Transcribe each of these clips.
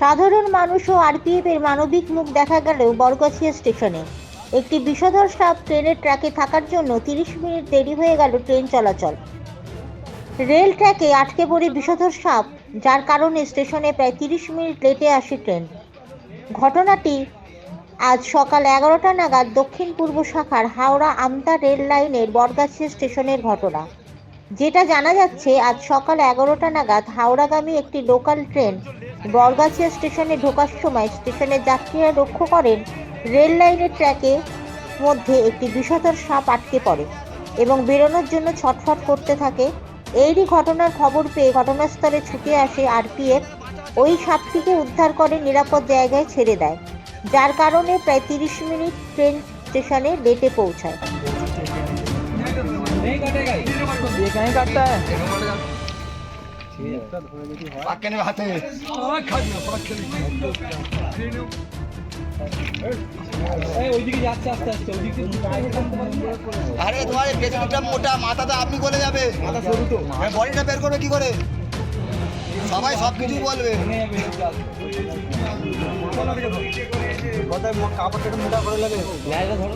সাধারণ মানুষ ও আরপিএফ এর মানবিক মুখ দেখা গেলেও বরগাছিয়া স্টেশনে। একটি বিষধর সাপ ট্রেনের ট্র্যাকে থাকার জন্য তিরিশ মিনিট দেরি হয়ে গেল ট্রেন চলাচল। রেল ট্র্যাকে আটকে পড়ে বিষধর সাপ, যার কারণে স্টেশনে প্রায় তিরিশ মিনিট লেটে আসে ট্রেন। ঘটনাটি আজ সকাল এগারোটা নাগাদ দক্ষিণ পূর্ব শাখার হাওড়া আমতা রেল লাইনের বরগাছিয়া স্টেশনের ঘটনা। যেটা জানা যাচ্ছে, আজ সকাল এগারোটা নাগাদ হাওড়াগামী একটি লোকাল ট্রেন বরগাছিয়া স্টেশনে ঢোকার সময় স্টেশনের যাত্রীরা লক্ষ্য করেন, রেল লাইনের ট্র্যাকে মধ্যে একটি বিষধর সাপ আটকে পড়ে এবং বেরোনোর জন্য ছটফট করতে থাকে। এরই ঘটনার খবর পেয়ে ঘটনাস্থলে ছুটে আসে আরপিএফ। ওই সাপটিকে উদ্ধার করে নিরাপদ জায়গায় ছেড়ে দেয়, যার কারণে প্রায় তিরিশ মিনিট ট্রেন স্টেশনে লেটে পৌঁছায়। ये कहीं काटता है পাক্কে নেবে হাতে ওইদিকে যাচ্ছে আস্তে আস্তে ওইদিকে আরে তোমার এই পেছনটা মোটা মাথাটা আপনি বলে যাবে মাথা সরু তো বডিটা বের করবে কি করে সবাই সব কিছু বলবে কাপড়টা মোটা করে লাগে লাইটা ধরো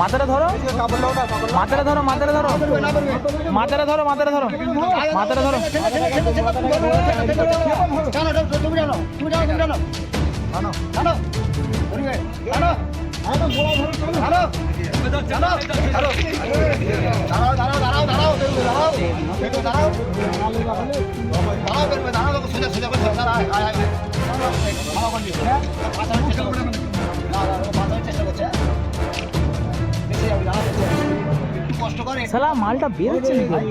মাথাটা ধরো মাথাটা ধরো মাথাটা ধরো মাথাটা ধরো মাথাটা ধরো মাথাটা ধরো তুমি জানো তুমি জানো তুমি জানো জানো জানো জানো জানো জানো দাঁড়াও সালা মালটা বেরোচ্ছে নাকি?